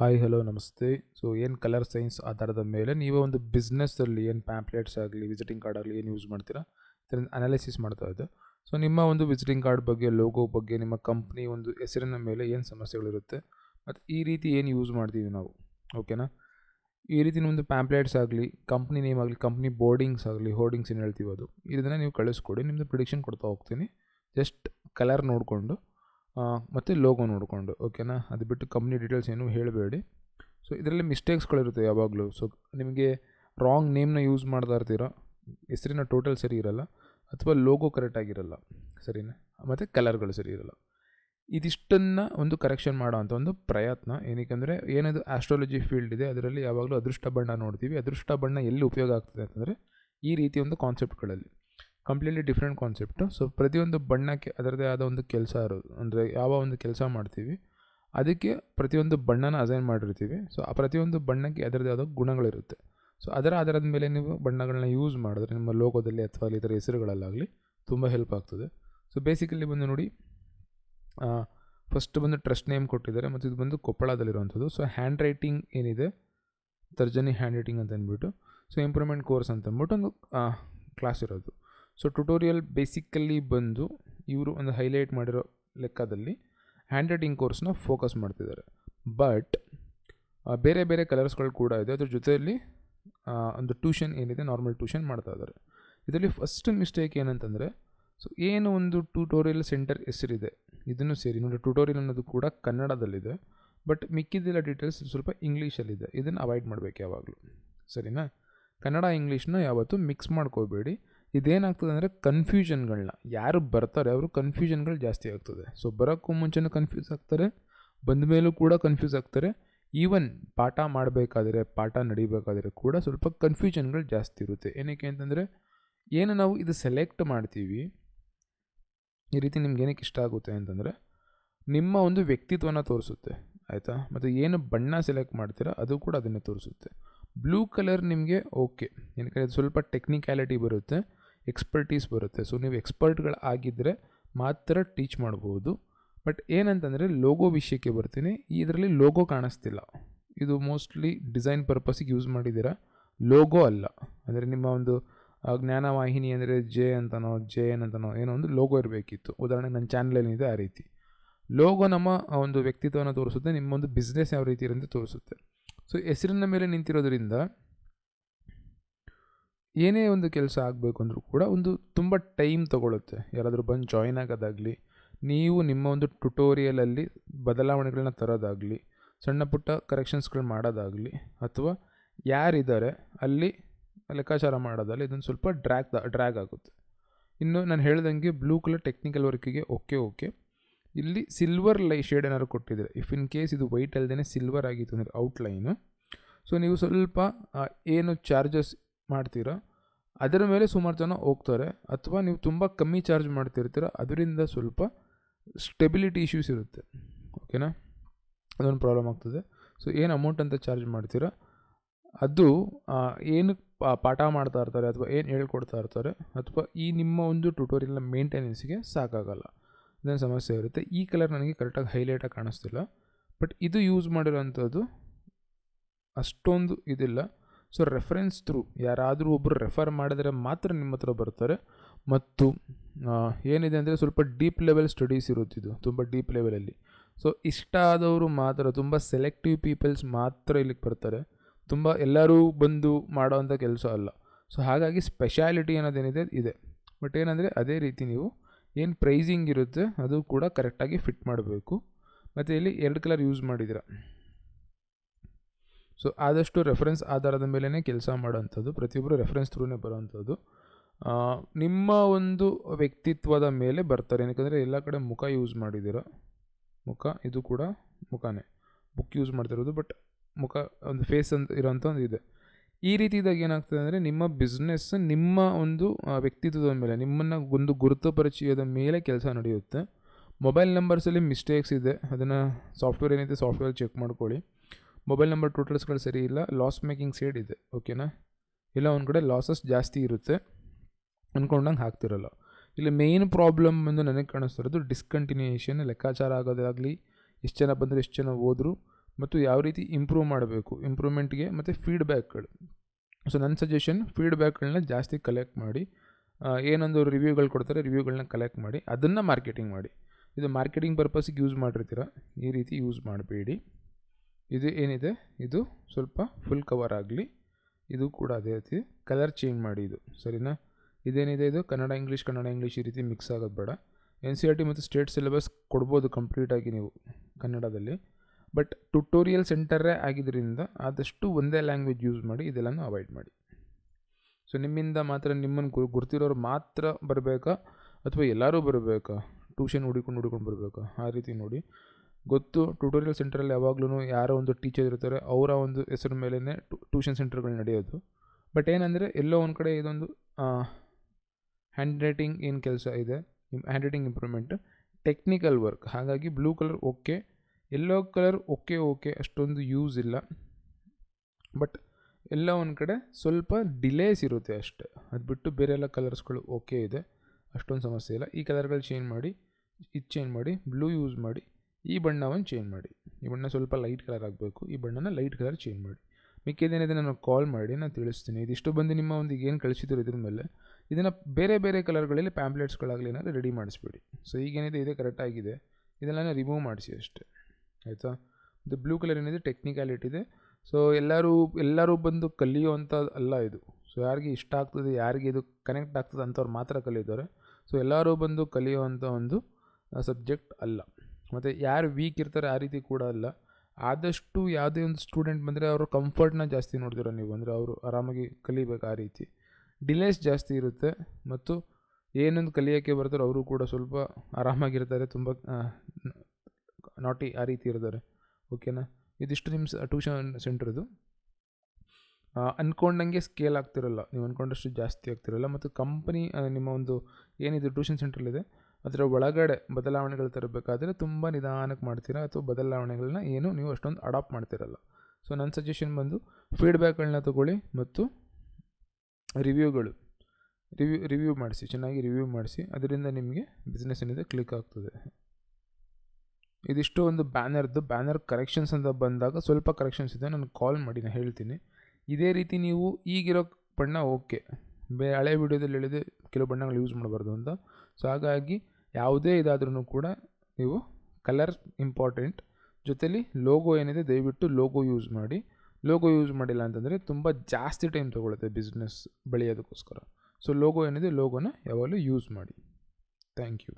Hi hello ನಮಸ್ತೆ. So ಏನು colour science ಆಧಾರದ ಮೇಲೆ ನೀವು ಒಂದು ಬಿಸ್ನೆಸ್ಸಲ್ಲಿ ಏನು ಪ್ಯಾಂಪ್ಲೆಟ್ಸ್ ಆಗಲಿ ವಿಸಿಟಿಂಗ್ ಕಾರ್ಡ್ ಆಗಲಿ ಏನು ಯೂಸ್ ಮಾಡ್ತೀರಾ? ಇದರಿಂದ ಅನಾಲಿಸಿಸ್ ಮಾಡ್ತಾ ಇದ್ದೆ. ಸೊ ನಿಮ್ಮ ಒಂದು ವಿಸಿಟಿಂಗ್ ಕಾರ್ಡ್ ಬಗ್ಗೆ ಲೋಗೋ ಬಗ್ಗೆ, ನಿಮ್ಮ ಕಂಪ್ನಿ ಒಂದು ಹೆಸರಿನ ಮೇಲೆ ಏನು ಸಮಸ್ಯೆಗಳಿರುತ್ತೆ? ಮತ್ತು ಈ ರೀತಿ ಏನು ಯೂಸ್ ಮಾಡ್ತೀವಿ ನಾವು? ಓಕೆನಾ ಈ ರೀತಿ ನಿಮ್ಮದು ಪ್ಯಾಂಪ್ಲೆಟ್ಸ್ ಆಗಲಿ ಕಂಪ್ನಿ ನೇಮ್ ಆಗಲಿ ಕಂಪ್ನಿ ಬೋರ್ಡಿಂಗ್ಸ್ ಆಗಲಿ ಹೋರ್ಡಿಂಗ್ಸ್ ಏನು ಹೇಳ್ತೀವಿ ಅದು ಇದನ್ನು ನೀವು ಕಳಿಸ್ಕೊಡಿ ನಿಮ್ಮದು ಪ್ರಿಡಿಕ್ಷನ್ ಕೊಡ್ತಾ ಹೋಗ್ತೀನಿ. ಜಸ್ಟ್ ಕಲರ್ ನೋಡಿಕೊಂಡು ಮತ್ತು ಲೋಗೋ ನೋಡಿಕೊಂಡು ಓಕೆನಾ ಅದು ಬಿಟ್ಟು ಕಂಪ್ನಿ ಡೀಟೇಲ್ಸ್ ಏನು ಹೇಳಬೇಡಿ. ಸೊ ಇದರಲ್ಲಿ ಮಿಸ್ಟೇಕ್ಸ್ಗಳಿರುತ್ತೆ ಯಾವಾಗಲೂ. ಸೊ ನಿಮಗೆ ರಾಂಗ್ ನೇಮ್ನ ಯೂಸ್ ಮಾಡ್ತಾ ಇರ್ತೀರೋ, ಹೆಸರಿನ ಟೋಟಲ್ ಸರಿ ಇರಲ್ಲ, ಅಥವಾ ಲೋಗೋ ಕರೆಕ್ಟಾಗಿರಲ್ಲ ಸರಿನಾ? ಮತ್ತು ಕಲರ್ಗಳು ಸರಿ ಇರಲ್ಲ. ಇದಿಷ್ಟನ್ನು ಒಂದು ಕರೆಕ್ಷನ್ ಮಾಡೋ ಅಂಥ ಒಂದು ಪ್ರಯತ್ನ. ಏನಕ್ಕೆ ಏನದು ಆಸ್ಟ್ರಾಲಜಿ ಫೀಲ್ಡ್ ಇದೆ, ಅದರಲ್ಲಿ ಯಾವಾಗಲೂ ಅದೃಷ್ಟ ಬಣ್ಣ ನೋಡ್ತೀವಿ. ಅದೃಷ್ಟ ಬಣ್ಣ ಎಲ್ಲಿ ಉಪಯೋಗ ಆಗ್ತದೆ ಅಂತಂದರೆ, ಈ ರೀತಿ ಒಂದು ಕಾನ್ಸೆಪ್ಟ್ಗಳಲ್ಲಿ ಕಂಪ್ಲೀಟ್ಲಿ ಡಿಫ್ರೆಂಟ್ ಕಾನ್ಸೆಪ್ಟು ಸೊ ಪ್ರತಿಯೊಂದು ಬಣ್ಣಕ್ಕೆ ಅದರದೇ ಆದ ಒಂದು ಕೆಲಸ ಇರೋದು ಅಂದರೆ ಯಾವ ಒಂದು ಕೆಲಸ ಮಾಡ್ತೀವಿ, ಅದಕ್ಕೆ ಪ್ರತಿಯೊಂದು ಬಣ್ಣನ ಅಸೈನ್ ಮಾಡಿರ್ತೀವಿ. ಸೊ ಆ ಪ್ರತಿಯೊಂದು ಬಣ್ಣಕ್ಕೆ ಅದರದೇ ಆದ ಗುಣಗಳಿರುತ್ತೆ. ಸೊ ಅದರ ಆಧಾರದ ಮೇಲೆ ನೀವು ಬಣ್ಣಗಳನ್ನ ಯೂಸ್ ಮಾಡಿದ್ರೆ, ನಿಮ್ಮ ಲೋಗೋದಲ್ಲಿ ಅಥವಾ ಅಲ್ಲಿ ಥರ ಹೆಸರುಗಳಲ್ಲಾಗಲಿ ತುಂಬ ಹೆಲ್ಪ್ ಆಗ್ತದೆ. ಸೊ ಬೇಸಿಕಲಿ ಬಂದು ನೋಡಿ ಫಸ್ಟ್ ಬಂದು ಟ್ರಸ್ಟ್ ನೇಮ್ ಕೊಟ್ಟಿದ್ದಾರೆ, ಮತ್ತು ಇದು ಬಂದು ಕೊಪ್ಪಳದಲ್ಲಿರುವಂಥದ್ದು. ಸೊ ಹ್ಯಾಂಡ್ ರೈಟಿಂಗ್ ಏನಿದೆ? ತರ್ಜನಿ ಹ್ಯಾಂಡ್ ರೈಟಿಂಗ್ ಅಂತ ಅಂದ್ಬಿಟ್ಟು. ಸೊ ಇಂಪ್ರೂವ್ಮೆಂಟ್ ಕೋರ್ಸ್ ಅಂತ ಅಂದ್ಬಿಟ್ಟು ಒಂದು ಕ್ಲಾಸ್ ಇರೋದು. ಸೊ ಟ್ಯುಟೋರಿಯಲ್ ಬೇಸಿಕಲಿ ಬಂದು ಇವರು ಒಂದು ಹೈಲೈಟ್ ಮಾಡಿರೋ ಲೆಕ್ಕದಲ್ಲಿ ಹ್ಯಾಂಡ್ ರೈಟಿಂಗ್ ಕೋರ್ಸ್ನ ಫೋಕಸ್ ಮಾಡ್ತಿದ್ದಾರೆ. ಬಟ್ ಬೇರೆ ಬೇರೆ ಕಲರ್ಸ್ಗಳು ಕೂಡ ಇದೆ. ಅದ್ರ ಜೊತೆಯಲ್ಲಿ ಒಂದು ಟ್ಯೂಷನ್ ಏನಿದೆ ನಾರ್ಮಲ್ ಟ್ಯೂಷನ್ ಮಾಡ್ತಾ ಇದ್ದಾರೆ. ಇದರಲ್ಲಿ ಫಸ್ಟ್ ಮಿಸ್ಟೇಕ್ ಏನಂತಂದರೆ ಸೊ ಏನು ಒಂದು ಟ್ಯೂಟೋರಿಯಲ್ ಸೆಂಟರ್ ಹೆಸರಿದೆ, ಇದನ್ನು ಸೇರಿ. ನೋಡಿ ಟ್ಯೂಟೋರಿಯಲ್ ಅನ್ನೋದು ಕೂಡ ಕನ್ನಡದಲ್ಲಿದೆ. ಬಟ್ ಮಿಕ್ಕಿದ್ದೆಲ್ಲ ಡೀಟೇಲ್ಸ್ ಸ್ವಲ್ಪ ಇಂಗ್ಲೀಷಲ್ಲಿದೆ ಇದನ್ನು ಅವಾಯ್ಡ್ ಮಾಡಬೇಕು ಯಾವಾಗಲೂ. ಸರಿನಾ? ಕನ್ನಡ ಇಂಗ್ಲೀಷ್ನ ಯಾವತ್ತೂ ಮಿಕ್ಸ್ ಮಾಡ್ಕೋಬೇಡಿ. ಇದೇನಾಗ್ತದೆ ಅಂದರೆ ಕನ್ಫ್ಯೂಷನ್ಗಳನ್ನ ಯಾರು ಬರ್ತಾರೆ ಅವರು ಕನ್ಫ್ಯೂಷನ್ಗಳು ಜಾಸ್ತಿ ಆಗ್ತದೆ. ಸೊ ಬರೋಕ್ಕೂ ಮುಂಚೆನೂ ಕನ್ಫ್ಯೂಸ್ ಆಗ್ತಾರೆ, ಬಂದ ಮೇಲೂ ಕೂಡ ಕನ್ಫ್ಯೂಸ್ ಆಗ್ತಾರೆ. ಈವನ್ ಪಾಠ ಮಾಡಬೇಕಾದ್ರೆ, ಪಾಠ ನಡಿಬೇಕಾದ್ರೆ ಕೂಡ ಸ್ವಲ್ಪ ಕನ್ಫ್ಯೂಷನ್ಗಳು ಜಾಸ್ತಿ ಇರುತ್ತೆ. ಏನಕ್ಕೆ ಅಂತಂದರೆ, ಏನು ನಾವು ಇದು ಸೆಲೆಕ್ಟ್ ಮಾಡ್ತೀವಿ, ಈ ರೀತಿ ನಿಮ್ಗೆ ಏನಕ್ಕೆ ಇಷ್ಟ ಆಗುತ್ತೆ ಅಂತಂದರೆ, ನಿಮ್ಮ ಒಂದು ವ್ಯಕ್ತಿತ್ವನ ತೋರಿಸುತ್ತೆ. ಆಯಿತಾ? ಮತ್ತು ಏನು ಬಣ್ಣ ಸೆಲೆಕ್ಟ್ ಮಾಡ್ತೀರಾ, ಅದು ಕೂಡ ಅದನ್ನೇ ತೋರಿಸುತ್ತೆ. ಬ್ಲೂ ಕಲರ್ ನಿಮಗೆ ಓಕೆ ಏನಕ್ಕೆ ಸ್ವಲ್ಪ ಟೆಕ್ನಿಕ್ಯಾಲಿಟಿ ಬರುತ್ತೆ. ಎಕ್ಸ್ಪರ್ಟೀಸ್ ಬರುತ್ತೆ. ಸೊ ನೀವು ಎಕ್ಸ್ಪರ್ಟ್ಗಳು ಆಗಿದ್ದರೆ ಮಾತ್ರ ಟೀಚ್ ಮಾಡ್ಬೋದು. ಬಟ್ ಏನಂತಂದರೆ ಲೋಗೋ ವಿಷಯಕ್ಕೆ ಬರ್ತೀನಿ. ಇದರಲ್ಲಿ ಲೋಗೋ ಕಾಣಿಸ್ತಿಲ್ಲ. ಇದು ಮೋಸ್ಟ್ಲಿ ಡಿಸೈನ್ ಪರ್ಪಸ್ಗೆ ಯೂಸ್ ಮಾಡಿದ್ದೀರಾ? ಲೋಗೋ ಅಲ್ಲ. ಅಂದರೆ ನಿಮ್ಮ ಒಂದು ಜ್ಞಾನವಾಹಿನಿ ಅಂದರೆ ಜೆ ಅಂತನೋ ಜೆ ಎನ್ ಅಂತನೋ ಏನೋ ಒಂದು ಲೋಗೋ ಇರಬೇಕಿತ್ತು. ಉದಾಹರಣೆಗೆ ನನ್ನ ಚಾನಲ್ ಇದೆ ಆ ರೀತಿ. ಲೋಗೋ ನಮ್ಮ ಒಂದು ವ್ಯಕ್ತಿತ್ವವನ್ನು ತೋರಿಸುತ್ತೆ. ನಿಮ್ಮ ಒಂದು ಬಿಸ್ನೆಸ್ ಯಾವ ರೀತಿ ಇರೋದು ತೋರಿಸುತ್ತೆ. ಸೊ ಹೆಸರಿನ ಮೇಲೆ ನಿಂತಿರೋದ್ರಿಂದ ಏನೇ ಒಂದು ಕೆಲಸ ಆಗಬೇಕು ಅಂದರೂ ಕೂಡ ಒಂದು ತುಂಬ ಟೈಮ್ ತೊಗೊಳುತ್ತೆ. ಯಾರಾದರೂ ಬಂದು ಜಾಯ್ನ್ ಆಗೋದಾಗಲಿ, ನೀವು ನಿಮ್ಮ ಒಂದು ಟ್ಯುಟೋರಿಯಲಲ್ಲಿ ಬದಲಾವಣೆಗಳನ್ನ ತರೋದಾಗಲಿ, ಸಣ್ಣ ಪುಟ್ಟ ಕರೆಕ್ಷನ್ಸ್ಗಳು ಮಾಡೋದಾಗಲಿ, ಅಥವಾ ಯಾರಿದ್ದಾರೆ ಅಲ್ಲಿ ಲೆಕ್ಕಾಚಾರ ಮಾಡೋದಾಗಲಿ ಇದೊಂದು ಸ್ವಲ್ಪ ಡ್ರ್ಯಾಗ್ ಡ್ರ್ಯಾಗ್ ಆಗುತ್ತೆ. ಇನ್ನು ನಾನು ಹೇಳ್ದಂಗೆ ಬ್ಲೂ ಕಲರ್ ಟೆಕ್ನಿಕಲ್ ವರ್ಕಿಗೆ ಓಕೆ ಓಕೆ ಇಲ್ಲಿ ಸಿಲ್ವರ್ ಲೈ ಶೇಡ್ ಏನಾದ್ರು ಕೊಟ್ಟಿದ್ದಾರೆ ಇಫ್ ಇನ್ ಕೇಸ್ ಇದು ವೈಟ್ ಅಲ್ಲದೇ ಸಿಲ್ವರ್ ಆಗಿತ್ತು ಅಂದರೆ ಔಟ್ಲೈನು ಸೊ ನೀವು ಸ್ವಲ್ಪ ಏನು ಚಾರ್ಜಸ್ ಮಾಡ್ತೀರೋ? ಅದರ ಮೇಲೆ ಸುಮಾರು ಜನ ಹೋಗ್ತಾರೆ. ಅಥವಾ ನೀವು ತುಂಬ ಕಮ್ಮಿ ಚಾರ್ಜ್ ಮಾಡ್ತಿರ್ತೀರ, ಅದರಿಂದ ಸ್ವಲ್ಪ ಸ್ಟೆಬಿಲಿಟಿ ಇಶ್ಯೂಸ್ ಇರುತ್ತೆ. ಓಕೆನಾ? ಅದೊಂದು ಪ್ರಾಬ್ಲಮ್ ಆಗ್ತದೆ. ಸೊ, ಏನು ಅಮೌಂಟ್ ಅಂತ ಚಾರ್ಜ್ ಮಾಡ್ತೀರ? ಅದು ಏನು ಪಾಠ ಮಾಡ್ತಾ ಇರ್ತಾರೆ ಅಥವಾ ಏನು ಹೇಳ್ಕೊಡ್ತಾ ಇರ್ತಾರೆ ಅಥವಾ ಈ ನಿಮ್ಮ ಒಂದು ಟ್ಯುಟೋರಿಯಲ್ನ ಮೇಂಟೆನೆನ್ಸ್ಗೆ ಸಾಕಾಗಲ್ಲ. ಇದೊಂದು ಸಮಸ್ಯೆ ಇರುತ್ತೆ. ಈ ಕಲರ್ ನನಗೆ ಕರೆಕ್ಟಾಗಿ ಹೈಲೈಟಾಗಿ ಕಾಣಿಸ್ತಿಲ್ಲ. ಬಟ್ ಇದು ಯೂಸ್ ಮಾಡಿರೋಂಥದ್ದು ಅಷ್ಟೊಂದು ಇದಿಲ್ಲ. ಸೊ ರೆಫರೆನ್ಸ್ ಥ್ರೂ ಯಾರಾದರೂ ಒಬ್ಬರು ರೆಫರ್ ಮಾಡಿದರೆ ಮಾತ್ರ ನಿಮ್ಮ ಹತ್ರ ಬರ್ತಾರೆ. ಮತ್ತು ಏನಿದೆ ಅಂದರೆ ಸ್ವಲ್ಪ ಡೀಪ್ ಲೆವೆಲ್ ಸ್ಟಡೀಸ್ ಇರುತ್ತಿದ್ದು ತುಂಬ ಡೀಪ್ ಲೆವೆಲಲ್ಲಿ ಸೊ ಇಷ್ಟ ಆದವರು ಮಾತ್ರ, ತುಂಬ ಸೆಲೆಕ್ಟಿವ್ ಪೀಪಲ್ಸ್ ಮಾತ್ರ ಇಲ್ಲಿಗೆ ಬರ್ತಾರೆ. ತುಂಬ ಎಲ್ಲರೂ ಬಂದು ಮಾಡೋವಂಥ ಕೆಲಸ ಅಲ್ಲ. ಸೊ ಹಾಗಾಗಿ ಸ್ಪೆಷಾಲಿಟಿ ಅನ್ನೋದೇನಿದೆ, ಇದೆ. ಬಟ್ ಏನಂದರೆ, ಅದೇ ರೀತಿ ನೀವು ಏನು ಪ್ರೈಸಿಂಗ್ ಇರುತ್ತೆ, ಅದು ಕೂಡ ಕರೆಕ್ಟಾಗಿ ಫಿಟ್ ಮಾಡಬೇಕು. ಮತ್ತು ಇಲ್ಲಿ ಎರಡು ಕಲರ್ ಯೂಸ್ ಮಾಡಿದ್ದೀರ. ಸೊ ಆದಷ್ಟು ರೆಫರೆನ್ಸ್ ಆಧಾರದ ಮೇಲೇ ಕೆಲಸ ಮಾಡೋವಂಥದ್ದು ಪ್ರತಿಯೊಬ್ಬರು ರೆಫರೆನ್ಸ್ ಥ್ರೂನೇ ಬರೋವಂಥದ್ದು. ನಿಮ್ಮ ಒಂದು ವ್ಯಕ್ತಿತ್ವದ ಮೇಲೆ ಬರ್ತಾರೆ ಏನಕ್ಕೆ ಎಲ್ಲ ಕಡೆ ಮುಖ ಯೂಸ್ ಮಾಡಿದ್ದೀರ? ಮುಖ, ಇದು ಕೂಡ ಮುಖನೇ. ಬುಕ್ ಯೂಸ್ ಮಾಡ್ತಿರೋದು ಬಟ್ ಮುಖ, ಒಂದು ಫೇಸ್ ಅಂತ ಇರೋಂಥ ಒಂದು ಇದೆ. ಈ ರೀತಿದಾಗ ಏನಾಗ್ತದೆ ಅಂದರೆ, ನಿಮ್ಮ ಬಿಸ್ನೆಸ್ ನಿಮ್ಮ ಒಂದು ವ್ಯಕ್ತಿತ್ವದ ಮೇಲೆ, ನಿಮ್ಮನ್ನು ಒಂದು ಗುರುತು ಪರಿಚಯದ ಮೇಲೆ ಕೆಲಸ ನಡೆಯುತ್ತೆ. ಮೊಬೈಲ್ ನಂಬರ್ಸಲ್ಲಿ ಮಿಸ್ಟೇಕ್ಸ್ ಇದೆ. ಅದನ್ನು ಸಾಫ್ಟ್ವೇರ್ ಏನಿದೆ ಸಾಫ್ಟ್ವೇರ್ ಚೆಕ್ ಮಾಡ್ಕೊಳ್ಳಿ. ಮೊಬೈಲ್ ನಂಬರ್ ಟೋಟಲ್ಸ್ಗಳು ಸರಿ ಇಲ್ಲ. ಲಾಸ್ ಮೇಕಿಂಗ್ ಸೇಡ್ ಇದೆ. ಓಕೆನಾ ಇಲ್ಲ, ಒಂದು ಕಡೆ ಲಾಸಸ್ ಜಾಸ್ತಿ ಇರುತ್ತೆ. ಅಂದ್ಕೊಂಡಂಗೆ ಹಾಕ್ತಿರಲ್ಲ. ಇಲ್ಲಿ ಮೇಯ್ನ್ ಪ್ರಾಬ್ಲಮ್ ಎಂದು ನನಗೆ ಕಾಣಿಸ್ತಿರೋದು ಡಿಸ್ಕಂಟಿನ್ಯೂಯೇಷನ್ ಲೆಕ್ಕಾಚಾರ ಆಗೋದಾಗಲಿ, ಎಷ್ಟು ಜನ ಬಂದರೆ ಎಷ್ಟು ಜನ ಹೋದರು, ಮತ್ತು ಯಾವ ರೀತಿ ಇಂಪ್ರೂವ್ ಮಾಡಬೇಕು ಇಂಪ್ರೂವ್ಮೆಂಟ್ಗೆ ಮತ್ತು ಫೀಡ್ಬ್ಯಾಕ್ಗಳು ಸೊ ನನ್ನ ಸಜೆಷನ್ ಫೀಡ್ಬ್ಯಾಕ್ಗಳನ್ನ ಜಾಸ್ತಿ ಕಲೆಕ್ಟ್ ಮಾಡಿ ಏನೊಂದು ರಿವ್ಯೂಗಳು ಕೊಡ್ತಾರೆ ರಿವ್ಯೂಗಳನ್ನ ಕಲೆಕ್ಟ್ ಮಾಡಿ, ಅದನ್ನು ಮಾರ್ಕೆಟಿಂಗ್ ಮಾಡಿ. ಇದು ಮಾರ್ಕೆಟಿಂಗ್ ಪರ್ಪಸ್ಗೆ ಯೂಸ್ ಮಾಡಿರ್ತೀರ, ಈ ರೀತಿ ಯೂಸ್ ಮಾಡಬೇಡಿ. ಇದು ಏನಿದೆ? ಇದು ಸ್ವಲ್ಪ ಫುಲ್ ಕವರ್ ಆಗಲಿ, ಇದು ಕೂಡ ಅದೇ ರೀತಿ ಕಲರ್ ಚೇಂಜ್ ಮಾಡಿ ಇದು, ಸರಿನಾ? ಇದೇನಿದೆ ಇದು? ಕನ್ನಡ ಇಂಗ್ಲೀಷ್ ಕನ್ನಡ ಇಂಗ್ಲೀಷ್ ಈ ರೀತಿ ಮಿಕ್ಸ್ ಆಗೋದು ಬೇಡ. ಎನ್ ಸಿ ಆರ್ ಟಿ ಮತ್ತು ಸ್ಟೇಟ್ ಸಿಲೆಬಸ್ ಕೊಡ್ಬೋದು ಕಂಪ್ಲೀಟಾಗಿ ನೀವು ಕನ್ನಡದಲ್ಲಿ. ಬಟ್ ಟ್ಯುಟೋರಿಯಲ್ ಸೆಂಟರೇ ಆಗಿದ್ದರಿಂದ ಆದಷ್ಟು ಒಂದೇ ಲ್ಯಾಂಗ್ವೇಜ್ ಯೂಸ್ ಮಾಡಿ ಇದೆಲ್ಲನೂ ಅವಾಯ್ಡ್ ಮಾಡಿ. ಸೊ ನಿಮ್ಮಿಂದ ಮಾತ್ರ ನಿಮ್ಮನ್ನು ಗುರು ಗುರ್ತಿರೋರು ಮಾತ್ರ ಬರಬೇಕಾ? ಅಥವಾ ಎಲ್ಲರೂ ಬರಬೇಕಾ? ಟ್ಯೂಷನ್ ಹುಡುಕೊಂಡು, ಹುಡ್ಕೊಂಡು ಬರಬೇಕಾ? ಆ ರೀತಿ ನೋಡಿ. ಗೊತ್ತು ಟ್ಯೂಟೋರಿಯಲ್ ಸೆಂಟ್ರಲ್ಲಿ ಯಾವಾಗ್ಲೂ ಯಾರೋ ಒಂದು ಟೀಚರ್ ಇರ್ತಾರೆ, ಅವರ ಒಂದು ಹೆಸರು ಮೇಲೇ ಟ್ಯೂಷನ್ ಸೆಂಟರ್ಗಳು ನಡೆಯೋದು. ಬಟ್ ಏನಂದರೆ ಎಲ್ಲೋ ಒಂದು ಕಡೆ ಇದೊಂದು ಹ್ಯಾಂಡ್ ರೈಟಿಂಗ್ ಏನು ಕೆಲಸ ಇದೆ handwriting improvement technical work ಹಾಗಾಗಿ blue colour okay yellow colour okay okay ಅಷ್ಟೊಂದು ಯೂಸ್ ಇಲ್ಲ. ಬಟ್ ಎಲ್ಲ ಒಂದು ಕಡೆ ಸ್ವಲ್ಪ ಡಿಲೇಸ್ ಇರುತ್ತೆ ಅಷ್ಟೇ. ಅದು ಬಿಟ್ಟು ಬೇರೆ ಎಲ್ಲ ಕಲರ್ಸ್ಗಳು ಓಕೆ ಇದೆ, ಅಷ್ಟೊಂದು ಸಮಸ್ಯೆ ಇಲ್ಲ. ಈ ಕಲರ್ಗಳು ಚೇಂಜ್ ಮಾಡಿ, ಇದು ಚೇಂಜ್ ಮಾಡಿ ಬ್ಲೂ ಯೂಸ್ ಮಾಡಿ. ಈ ಬಣ್ಣವನ್ನು ಚೇಂಜ್ ಮಾಡಿ. ಈ ಬಣ್ಣ ಸ್ವಲ್ಪ ಲೈಟ್ ಕಲರ್ ಆಗಬೇಕು. ಈ ಬಣ್ಣನ ಲೈಟ್ ಕಲರ್ ಚೇಂಜ್ ಮಾಡಿ. ಮಿಕ್ಕಿದೇನಿದೆ ನಾನು ಕಾಲ್ ಮಾಡಿ, ನಾನು ತಿಳಿಸ್ತೀನಿ. ಇದಿಷ್ಟು ಬಂದು ನಿಮ್ಮ ಒಂದು ಏನು ಕಳಿಸಿದ್ರು ಇದ್ರ ಮೇಲೆ, ಇದನ್ನು ಬೇರೆ ಬೇರೆ ಕಲರ್ಗಳಲ್ಲಿ ಪ್ಯಾಂಪ್ಲೆಟ್ಸ್ಗಳಾಗಲಿ ಏನಾದರೂ ರೆಡಿ ಮಾಡಿಸ್ಬೇಡಿ. ಸೊ ಈಗೇನಿದೆ, ಇದೇ ಕರೆಕ್ಟಾಗಿದೆ ಇದೆಲ್ಲ ರಿಮೂವ್ ಮಾಡಿಸಿ ಅಷ್ಟೇ. ಆಯಿತಾ? ಇದು ಬ್ಲೂ ಕಲರ್ ಏನಿದೆ ಟೆಕ್ನಿಕ್ಯಾಲಿಟಿ ಇದೆ. ಸೊ ಎಲ್ಲರೂ ಎಲ್ಲರೂ ಬಂದು ಕಲಿಯುವಂಥ ಅಲ್ಲ ಇದು. ಸೊ ಯಾರಿಗೆ ಇಷ್ಟ ಆಗ್ತದೆ, ಯಾರಿಗೆ ಇದು ಕನೆಕ್ಟ್ ಆಗ್ತದೆ ಅಂಥವ್ರು ಮಾತ್ರ ಕಲಿಯಿದ್ದಾರೆ ಸೊ ಎಲ್ಲರೂ ಬಂದು ಕಲಿಯುವಂಥ ಒಂದು ಸಬ್ಜೆಕ್ಟ್ ಅಲ್ಲ. ಮತ್ತು ಯಾರು ವೀಕ್ ಇರ್ತಾರೆ ಆ ರೀತಿ ಕೂಡ ಅಲ್ಲ. ಆದಷ್ಟು ಯಾವುದೇ ಒಂದು ಸ್ಟೂಡೆಂಟ್ ಬಂದರೆ ಅವರು ಕಂಫರ್ಟ್ನ ಜಾಸ್ತಿ ನೋಡ್ತೀರ ನೀವು? ಅಂದರೆ ಅವರು ಆರಾಮಾಗಿ ಕಲಿಬೇಕು ಆ ರೀತಿ. ಡಿಲೇಸ್ ಜಾಸ್ತಿ ಇರುತ್ತೆ ಮತ್ತು ಏನೊಂದು ಕಲಿಯೋಕ್ಕೆ ಬರ್ತಾರೋ ಅವರು ಕೂಡ ಸ್ವಲ್ಪ ಆರಾಮಾಗಿರ್ತಾರೆ, ತುಂಬ ನಾಟಿ ಆ ರೀತಿ ಇರ್ತಾರೆ. ಓಕೆನಾ ಇದಿಷ್ಟು ನಿಮ್ಮ ಟ್ಯೂಷನ್ ಸೆಂಟ್ರದು ಅಂದ್ಕೊಂಡಂಗೆ ಸ್ಕೇಲ್ ಆಗ್ತಿರಲ್ಲ. ನೀವು ಅಂದ್ಕೊಂಡಷ್ಟು ಜಾಸ್ತಿ ಆಗ್ತಿರಲ್ಲ. ಮತ್ತು ಕಂಪನಿ ನಿಮ್ಮ ಒಂದು ಏನಿದೆ ಟ್ಯೂಷನ್ ಸೆಂಟ್ರಲ್ಲಿದೆ ಅದರ ಒಳಗಡೆ ಬದಲಾವಣೆಗಳು ತರಬೇಕಾದ್ರೆ ತುಂಬ ನಿಧಾನಕ್ಕೆ ಮಾಡ್ತೀರಾ ಅಥವಾ ಬದಲಾವಣೆಗಳನ್ನ ಏನು ನೀವು ಅಷ್ಟೊಂದು ಅಡಾಪ್ಟ್ ಮಾಡ್ತಿರಲ್ಲ. ಸೊ ನನ್ನ ಸಜೆಷನ್ ಬಂದು ಫೀಡ್ಬ್ಯಾಕ್ಗಳನ್ನ ತಗೊಳ್ಳಿ ಮತ್ತು ರಿವ್ಯೂಗಳು ರಿವ್ಯೂ ರಿವ್ಯೂ ಮಾಡಿಸಿ, ಚೆನ್ನಾಗಿ ರಿವ್ಯೂ ಮಾಡಿಸಿ, ಅದರಿಂದ ನಿಮಗೆ ಬಿಸ್ನೆಸ್ ಏನಿದೆ ಕ್ಲಿಕ್ ಆಗ್ತದೆ. ಇದಿಷ್ಟು ಒಂದು ಬ್ಯಾನರ್ದು ಬ್ಯಾನರ್ ಕರೆಕ್ಷನ್ಸ್ ಅಂತ ಬಂದಾಗ ಸ್ವಲ್ಪ ಕರೆಕ್ಷನ್ಸ್ ಇದೆ, ನಾನು ಕಾಲ್ ಮಾಡಿ ನಾನು ಹೇಳ್ತೀನಿ. ಇದೇ ರೀತಿ ನೀವು ಈಗಿರೋ ಬಣ್ಣ ಓಕೆ ಬೇ, ಹಳೆ ವಿಡಿಯೋದಲ್ಲಿ ಹೇಳಿದೆ ಕೆಲವು ಬಣ್ಣಗಳು ಯೂಸ್ ಮಾಡಬಾರ್ದು ಅಂತ. ಸೊ ಹಾಗಾಗಿ ಯಾವುದೇ ಇದಾದ್ರೂ ಕೂಡ ನೀವು ಕಲರ್ ಇಂಪಾರ್ಟೆಂಟ್ ಜೊತೆಲಿ ಲೋಗೋ ಏನಿದೆ, ದಯವಿಟ್ಟು ಲೋಗೋ ಯೂಸ್ ಮಾಡಿ. ಲೋಗೋ ಯೂಸ್ ಮಾಡಿಲ್ಲ ಅಂತಂದರೆ ತುಂಬ ಜಾಸ್ತಿ ಟೈಮ್ ತೊಗೊಳುತ್ತೆ ಬಿಸ್ನೆಸ್ ಬೆಳೆಯೋದಕ್ಕೋಸ್ಕರ. ಸೊ ಲೋಗೋ ಏನಿದೆ ಲೋಗೋನ ಯಾವಾಗಲೂ ಯೂಸ್ ಮಾಡಿ. Thank you